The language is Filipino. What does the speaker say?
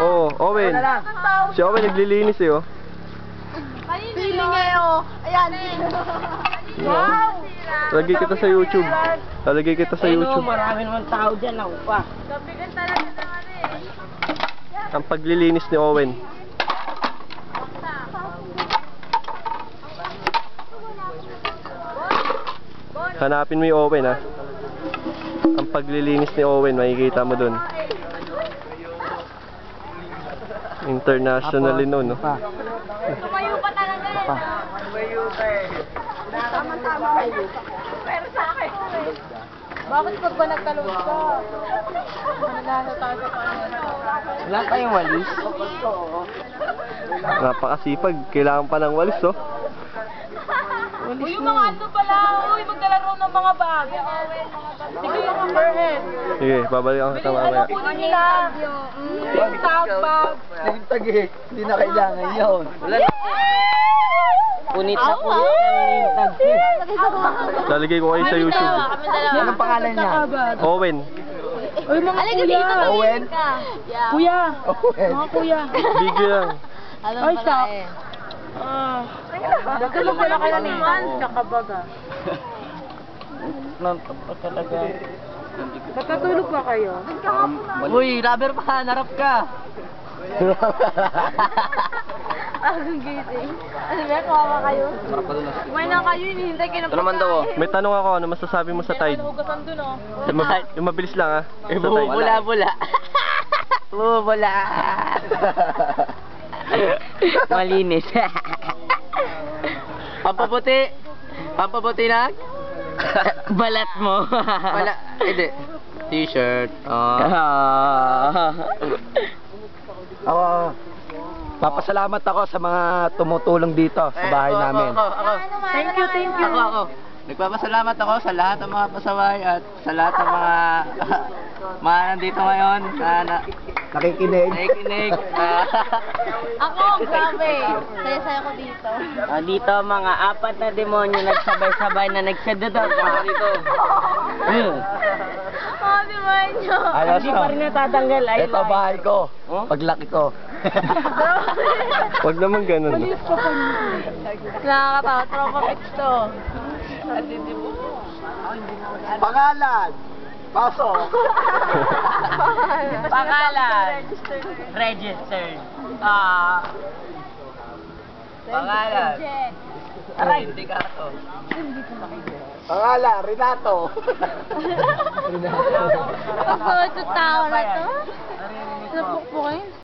Oo, Owen. Si Owen naglilinis eh, oh. Feeling niya oh. Ayan. Wow! Lalagay kita sa YouTube. Lalagay kita sa YouTube. marami naman tao dyan. Ako pa. Kabigan talaga ng ano eh. Ang paglilinis ni Owen. Hanapin mo yung Owen, ha. Ang paglilinis ni Owen, makikita mo dun. International no, no? Tumayo pa talaga eh. Tama-tama kayo. Pero sa akin. Bakit pag ba nagtalon ka? Mananalo tayo sa panalo. Wala kayong walis? Napakasipag. Kailangan pa ng walis, oh. Uy, yung mga ano pala. Uy, maglalaro ng mga bag. Sige. Sige, babalikan kita mamaya. Tagi, hindi na kailangan yun. Punit na punit ng tag. Lalagay ko kayo sa YouTube. Anong pangalan niya? Owen. Uy, mga kuya. Owen? Kuya. Owen. Mga kuya. Video lang. Ay, shock. Ah. Nagkalong pala kayo naman. Kakabaga. Nantok pa talaga. Natutulog ba kayo? Uy, rubber pa, narap ka. Ang gising. Ano ba, kawawa kayo? Kumain na kayo, hinihintay kayo ng Ito naman daw, oh. May tanong ako, ano masasabi mo sa Tide? Hugasan dun, oh. Yung, mab- yung mabilis lang, ha? Sa Tide. Bumubula-bula. Bumubula. Malinis. Pampaputi. Pampaputi na? Balat mo. Balat. Hindi. T-shirt. Oh. Ako, papasalamat ako sa mga tumutulong dito sa bahay namin. Ako, ako. Thank you, thank you. Ako, ako. Nagpapasalamat ako sa lahat ng mga pasaway at sa lahat ng mga mga nandito ngayon na, na Nakikinig. nakikinig. Ah, Ako, grabe. Saya-saya ko dito. Ah, dito mga apat na demonyo nagsabay-sabay na nagsadadot ako dito. Ayun. Oh, di ba nyo? Ayos Hindi pa rin natatanggal. Ay, Ito bahay ko. Oh? Paglaki ko. Huwag naman ganun. Nakakatawa. Tropa pics to. Pangalan. Pasok. Pangalan. Registered. Ah. Pangalan. Aray, hindi ka to. Pangalan, Renato. Ang sunod yung tao na to. Napukpukin.